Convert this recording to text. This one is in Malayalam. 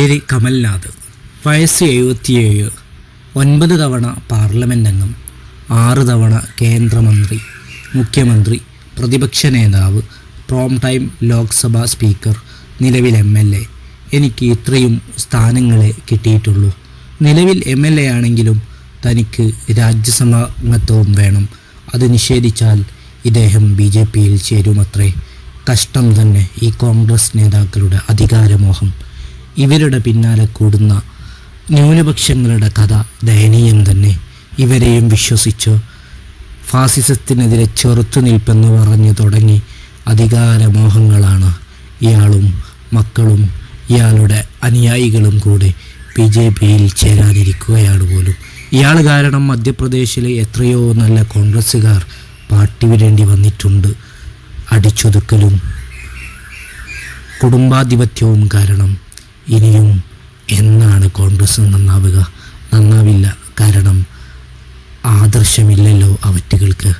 പേര് കമൽനാഥ്. വയസ്സ് എഴുപത്തിയേഴ്. ഒൻപത് തവണ പാർലമെന്റ് അംഗം ആറ് തവണ കേന്ദ്രമന്ത്രി മുഖ്യമന്ത്രി പ്രതിപക്ഷ നേതാവ് പ്രോം ടൈം ലോക്സഭാ സ്പീക്കർ നിലവിൽ എം എൽ എ. എനിക്ക് ഇത്രയും സ്ഥാനങ്ങളെ കിട്ടിയിട്ടുള്ളൂ. നിലവിൽ എം എൽ എ ആണെങ്കിലും തനിക്ക് രാജ്യസഭാംഗത്വവും വേണം. അത് നിഷേധിച്ചാൽ ഇദ്ദേഹം ബി ജെ പിയിൽ ചേരുമത്രേ. കഷ്ടം തന്നെ ഈ കോൺഗ്രസ് നേതാക്കളുടെ അധികാരമോഹം. ഇവരുടെ പിന്നാലെ കൂടുന്ന ന്യൂനപക്ഷങ്ങളുടെ കഥ ദയനീയം തന്നെ. ഇവരെയും വിശ്വസിച്ച് ഫാസിസത്തിനെതിരെ ചെറുത്തുനിൽപ്പെന്ന് പറഞ്ഞു തുടങ്ങി അധികാരമോഹങ്ങളാണ് ഇയാളും മക്കളും ഇയാളുടെ അനുയായികളും കൂടെ ബി ജെ പിയിൽ ചേരാതിരിക്കുകയാണ് പോലും. ഇയാൾ കാരണം മധ്യപ്രദേശിലെ എത്രയോ നല്ല കോൺഗ്രസ്സുകാർ പാർട്ടി വിടേണ്ടി വന്നിട്ടുണ്ട്. അടിച്ചൊതുക്കലും കുടുംബാധിപത്യവും കാരണം ഇനിയും എന്നാണ് കോൺഗ്രസ് നന്നാവുക? നന്നാവില്ല. കാരണം ആദർശമില്ലല്ലോ അവറ്റുകൾക്ക്